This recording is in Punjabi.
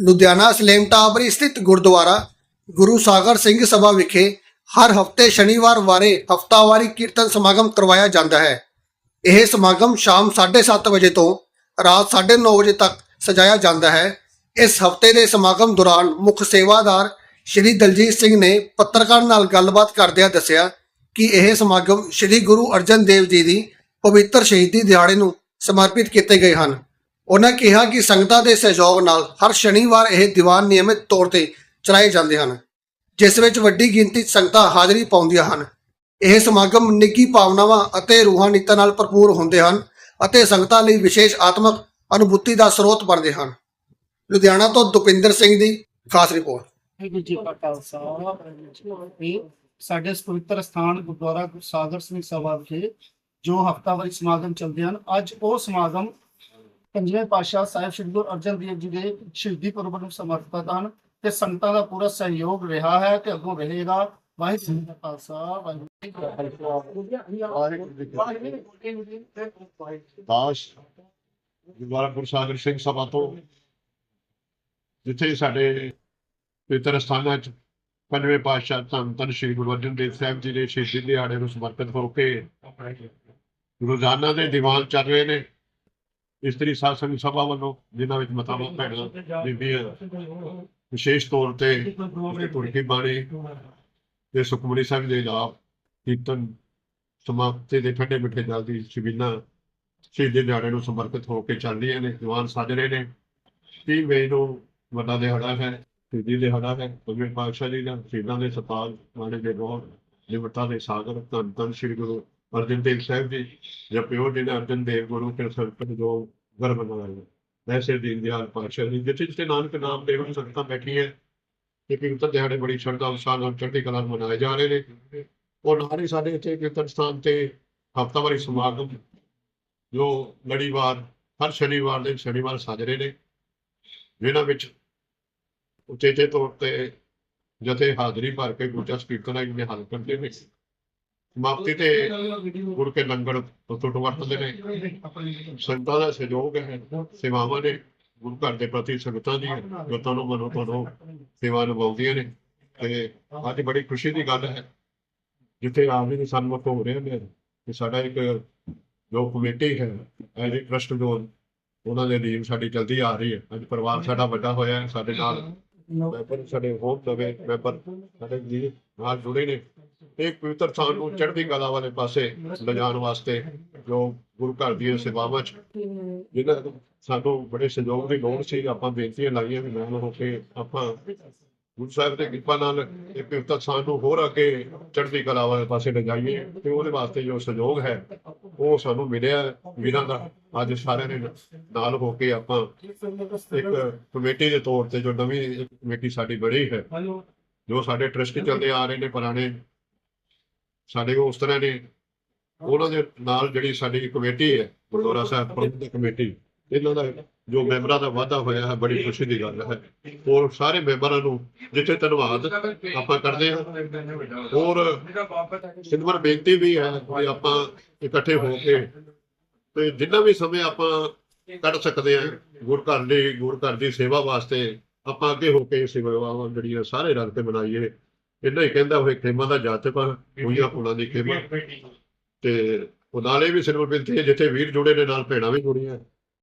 ਲੁਧਿਆਣਾ ਸਲੇਮ ਟਾਵਰੀ ਸਥਿਤ ਗੁਰਦੁਆਰਾ ਗੁਰੂ ਸਾਗਰ ਸਿੰਘ ਸਭਾ ਵਿਖੇ ਹਰ ਹਫ਼ਤੇ ਸ਼ਨੀਵਾਰ ਵਾਰੇ ਹਫਤਾਵਾਰੀ ਕੀਰਤਨ ਸਮਾਗਮ ਕਰਵਾਇਆ ਜਾਂਦਾ ਹੈ। ਇਹ ਸਮਾਗਮ ਸ਼ਾਮ 7:30 ਵਜੇ ਤੋਂ ਰਾਤ 9:30 ਵਜੇ ਤੱਕ ਸਜਾਇਆ ਜਾਂਦਾ ਹੈ। ਇਸ ਹਫ਼ਤੇ ਦੇ ਸਮਾਗਮ ਦੌਰਾਨ ਮੁੱਖ ਸੇਵਾਦਾਰ ਸ਼੍ਰੀ ਦਲਜੀਤ ਸਿੰਘ ਨੇ ਪੱਤਰਕਾਰ ਨਾਲ ਗੱਲਬਾਤ ਕਰਦਿਆਂ ਦੱਸਿਆ ਕਿ ਇਹ ਸਮਾਗਮ ਸ਼੍ਰੀ ਗੁਰੂ ਅਰਜਨ ਦੇਵ ਜੀ ਦੀ ਪਵਿੱਤਰ ਸ਼ਹੀਦੀ ਦਿਹਾੜੇ ਨੂੰ ਸਮਰਪਿਤ ਕੀਤੇ ਗਏ ਹਨ। ਉਹਨਾਂ ਕਿਹਾ ਕਿ ਸੰਗਤਾਂ ਦੇ ਸਹਿਯੋਗ ਨਾਲ ਹਰ ਸ਼ਨੀਵਾਰ ਇਹ ਦੀਵਾਨ ਨਿਯਮਿਤ ਤੌਰ ਤੇ ਚਲਾਏ ਜਾਂਦੇ ਹਨ, ਜਿਸ ਵਿੱਚ ਵੱਡੀ ਗਿਣਤੀ ਸੰਗਤਾਂ ਹਾਜ਼ਰੀ ਪਾਉਂਦੀਆਂ ਹਨ। ਇਹ ਸਮਾਗਮ ਨਿੱਗੀ ਭਾਵਨਾਵਾਂ ਅਤੇ ਰੂਹਾਨੀਤਾ ਨਾਲ ਭਰਪੂਰ ਹੁੰਦੇ ਹਨ ਅਤੇ ਸੰਗਤਾਂ ਲਈ ਵਿਸ਼ੇਸ਼ ਆਤਮਿਕ ਅਨੁਭੂਤੀ ਦਾ ਸਰੋਤ ਬਣਦੇ ਹਨ। ਲੁਧਿਆਣਾ ਤੋਂ ਦੁਪਿੰਦਰ ਸਿੰਘ ਦੀ ਖਾਸ ਰਿਪੋਰਟ। ਵਾਹਿਗੁਰੂ ਜੀ ਕਾ ਖਾਲਸਾ ਸਾਡੇ ਪਵਿੱਤਰ ਸਥਾਨ ਗੁਰਦੁਆਰਾ ਗੁਰੂ ਸਾਗਰ ਸਿੰਘ ਸਭਾ ਵਿਖੇ ਜੋ ਹਫਤਾਵਾਰੀ ਸਮਾਗਮ ਚੱਲਦੇ ਹਨ, ਅੱਜ ਉਹ ਸਮਾਗਮ ਪੰਜਵੇਂ ਪਾਤਸ਼ਾਹ ਸਾਹਿਬ ਸ੍ਰੀ ਗੁਰੂ ਅਰਜਨ ਦੇਵ ਜੀ ਦੇ ਸ਼ਹੀਦੀ ਪੁਰਬ ਨੂੰ ਸਮਰਪਿਤ ਹਨ ਤੇ ਸੰਗਤਾਂ ਦਾ ਪੂਰਾ ਸਹਿਯੋਗ ਰਿਹਾ ਹੈ ਤੇ ਅੱਗੋਂ ਰਹੇਗਾ। ਵਾਹਿਗੁਰੂ ਜੀ ਕਾ ਖਾਲਸਾ, ਵਾਹਿਗੁਰੂ ਦਾਸ ਗੁਰਦੁਆਰਾ ਗੁਰਸਾਗਰ ਸਿੰਘ ਸਭਾ ਤੋਂ ਜਿੱਥੇ ਸਾਡੇ ਪਵਿੱਤਰ ਸਥਾਨਾਂ 'ਚ ਪੰਜਵੇਂ ਪਾਤਸ਼ਾਹ ਧੰਨ ਧੰਨ ਸ਼੍ਰੀ ਗੁਰੂ ਅਰਜਨ ਦੇਵ ਸਾਹਿਬ ਜੀ ਦੇ ਸ਼ਹੀਦੀ ਦਿਹਾੜੇ ਨੂੰ ਸਮਰਪਿਤ ਹੋ ਕੇ ਰੋਜ਼ਾਨਾ ਦੇ ਦੀਵਾਨ ਚੱਲ ਰਹੇ ਨੇ। ਇਸਤਰੀ ਸਾਧ ਸੰਗ ਸਭਾ ਵੱਲੋਂ ਜਿਨ੍ਹਾਂ ਵਿੱਚ ਮਤਾਵਾਂ ਭੈਣਾਂ ਬੀਬੀਆਂ ਵਿਸ਼ੇਸ਼ ਤੌਰ ਤੇ ਤੁਰਕੀ ਬਾਣੀ ਤੇ ਸੁਖਮਨੀ ਸਾਹਿਬ ਦੇ ਜਾਪ ਕੀਰਤਨ ਸਮਾਪਤੀ ਦੇ ਠੰਡੇ ਮਿੱਠੇ ਜਲ ਦੀ ਸ਼ਬੀਨਾ ਸ਼ਹੀਦੀ ਦਿਹਾੜੇ ਨੂੰ ਸਮਰਪਿਤ ਹੋ ਕੇ ਚੱਲ ਰਹੀਆਂ ਨੇ ਦੀਵਾਨ ਸੱਜ ਰਹੇ ਨੇ। 30 ਮਈ ਨੂੰ ਵੱਡਾ ਦਿਹਾੜਾ ਹੈ ਸ਼ਹੀਦੀ ਦਿਹਾੜਾ ਹੈ ਪੰਜਵੇਂ ਪਾਤਸ਼ਾਹ ਜੀ ਦਾ ਸ਼ਹੀਦਾਂ ਦੇ ਸਤਾਲ ਮਾਣੇ ਦੇ ਰੋਹ ਨਿਮਰਤਾ ਦੇ ਸਾਗਰ ਧੰਨ ਧੰਨ ਸ੍ਰੀ ਗੁਰੂ ਅਰਜਨ ਦੇਵ ਸਾਹਿਬ ਜੀ ਜਪਿਓ ਜੀ ਨੇ ਅਰਜਨ ਦੇਵ ਗੁਰੂ ਕੇ ਸਰਪਤ ਜੋ ਗਰ ਬਣਾਇਆ ਵੈਸੇ ਦੀਨ ਦਿਆਲ ਪਾਤਸ਼ਾਹ ਜੀ, ਜਿੱਥੇ ਜਿੱਥੇ ਨਾਨਕ ਨਾਮ ਦੇ ਸੰਗਤਾਂ ਬੈਠੀਆਂ ਇਹ ਕੀਰਤਨ ਦਿਹਾੜੇ ਬੜੀ ਸ਼ਰਧਾ ਉਤਸ਼ਾਹ ਨਾਲ ਚੜ੍ਹਦੀ ਕਲਾ ਮਨਾਏ ਜਾ ਰਹੇ ਨੇ। ਉਹ ਨਾਲ ਹੀ ਸਾਡੇ ਇੱਥੇ ਕੀਰਤਨ ਸਥਾਨ ਤੇ ਹਫ਼ਤਾਵਾਰੀ ਸਮਾਗਮ, ਜੋ ਲੜੀਵਾਰ, ਹਰ ਸ਼ਨੀਵਾਰ ਦੇ ਸ਼ਨੀਵਾਰ ਸਾਜਰੇ ਨੇ। ਜਿਨ੍ਹਾਂ ਵਿੱਚ ਉਚੇਚੇ ਤੌਰ ਤੇ ਜਥੇ ਹਾਜ਼ਰੀ ਭਰ ਕੇ ਗੁਰਜਾ ਕੀਰਤਨਾਂ ਜੀ ਨੇ ਹੱਲ ਕਰਦੇ ਨੇ ਸਮਾਪਤੀ ਤੇ ਗੁੜ ਕੇ ਲੰਗਰ ਟੁੱਟ ਵਰਤਦੇ ਨੇ। ਸੰਗਤਾਂ ਦਾ ਸਹਿਯੋਗ ਹੈ, ਸੇਵਾਵਾਂ ਨੇ, ਗੁਰੂ ਘਰ ਦੇ ਪ੍ਰਤੀ ਸੰਗਤਾਂ ਦੀ ਜੋ ਤੁਹਾਨੂੰ ਮਨੋਂ ਤੁਹਾਨੂੰ ਸੇਵਾ ਨਿਭਾਉਂਦੀਆਂ ਨੇ ਤੇ ਅੱਜ ਬੜੀ ਖੁਸ਼ੀ ਦੀ ਗੱਲ ਹੈ। ਜਿੱਥੇ ਆਪ ਦੇ ਸਨਮੁਖ ਹੋ ਰਹੇ ਨੇ ਕਿ ਸਾਡਾ ਇੱਕ ਜੋ ਕਮੇਟੀ ਹੈ, ਐਜ ਇੱਕ ਟਰਸਟ ਜੋ ਉਹਨਾਂ ਦੇ ਅਧੀਨ ਸਾਡੀ ਜਲਦੀ ਆ ਰਹੀ ਹੈ। ਅੱਜ ਪਰਿਵਾਰ ਸਾਡਾ ਵੱਡਾ ਹੋਇਆ ਹੈ, ਸਾਡੇ ਨਾਲ ਮੈਂਬਰ ਸਾਡੇ ਹੋਰ ਨਵੇਂ ਮੈਂਬਰ ਸਾਡੇ ਜੀ ਨਾਲ ਜੁੜੇ ਨੇ। ਇਹ ਪਵਿੱਤਰ ਥਾਂ ਨੂੰ ਚੜ੍ਹਦੀ ਕਲਾ ਵਾਲੇ ਪਾਸੇ ਲਿਜਾਣ ਵਾਸਤੇ ਜੋ ਗੁਰੂ ਘਰ ਦੀਆਂ ਸੇਵਾਵਾਂ ਚ ਜਿਹਨਾਂ ਸਾਨੂੰ ਬੜੇ ਸਹਿਯੋਗ ਦੀ ਲੋੜ ਸੀ, ਆਪਾਂ ਬੇਨਤੀਆਂ ਲਾਈਆਂ ਵੀ ਨਾਲ ਹੋ ਕੇ ਆਪਾਂ ਗੁਰੂ ਸਾਹਿਬ ਦੇ ਕਿਰਪਾ ਨਾਲ ਇਹ ਪਵਿੱਤਰ ਥਾਂ ਨੂੰ ਹੋਰ ਅੱਗੇ ਚੜ੍ਹਦੀ ਕਲਾ ਵਾਲੇ ਪਾਸੇ ਲਿਜਾਈਏ ਤੇ ਉਹਦੇ ਵਾਸਤੇ ਜੋ ਸਹਿਯੋਗ ਹੈ, ਉਹ ਸਾਨੂੰ ਮਿਲਿਆ ਵੀਰਾਂ ਦਾ। ਅੱਜ ਸਾਰਿਆਂ ਨੇ ਨਾਲ ਹੋ ਕੇ ਆਪਾਂ ਇੱਕ ਕਮੇਟੀ ਦੇ ਤੌਰ ਤੇ ਜੋ ਨਵੀਂ ਕਮੇਟੀ ਸਾਡੀ ਬਣੀ ਹੈ, ਜੋ ਸਾਡੇ ਟਰਸਟੀ ਚੱਲਦੇ ਆ ਰਹੇ ਨੇ ਪੁਰਾਣੇ ਸਾਡੇ ਉਸ ਤਰ੍ਹਾਂ ਨੇ ਉਹਨਾਂ ਦੇ ਨਾਲ ਜਿਹੜੀ ਸਾਡੀ ਕਮੇਟੀ ਹੈ, ਗੁਰਦੁਆਰਾ ਸਾਹਿਬ ਪ੍ਰਬੰਧਕ ਕਮੇਟੀ, ਇਹਨਾਂ ਦਾ ਜੋ ਮੈਂਬਰਾਂ ਦਾ ਵਾਧਾ ਹੋਇਆ ਹੈ, ਬੜੀ ਖੁਸ਼ੀ ਦੀ ਗੱਲ ਹੈ। ਔਰ ਸਾਰੇ ਮੈਂਬਰਾਂ ਨੂੰ ਜਿੱਥੇ ਧੰਨਵਾਦ ਆਪਾਂ ਕਰਦੇ ਹਾਂ। ਔਰ ਸਿਦਮਰ ਬੇਨਤੀ ਵੀ ਹੈ ਕਿ ਆਪਾਂ ਇਕੱਠੇ ਹੋ ਕੇ ਤੇ ਜਿੰਨਾ ਵੀ ਸਮੇਂ ਆਪਾਂ ਕੱਢ ਸਕਦੇ ਹਾਂ, ਗੁਰ ਘਰ ਲਈ ਗੁਰ ਘਰ ਦੀ ਸੇਵਾ ਵਾਸਤੇ ਆਪਾਂ ਅੱਗੇ ਹੋ ਕੇ ਸੇਵਾਵਾਂ ਜਿਹੜੀਆਂ ਸਾਰੇ ਰਲ ਕੇ ਬਣਾਈਏ ਇਹਨਾਂ ਹੀ ਕਹਿੰਦਾ ਹੋਏ ਖੇਮਾਂ ਦਾ ਜਾਚਕ ਹੋਈਆਂ ਫੁੱਲਾਂ ਦੀ ਖੇਮਾ। ਤੇ ਉਹ ਨਾਲੇ ਵੀ ਸਿਰਫ ਬੇਨਤੀ ਹੈ ਜਿੱਥੇ ਵੀਰ ਜੁੜੇ ਨੇ ਨਾਲ ਭੈਣਾਂ ਵੀ ਜੁੜੀਆਂ।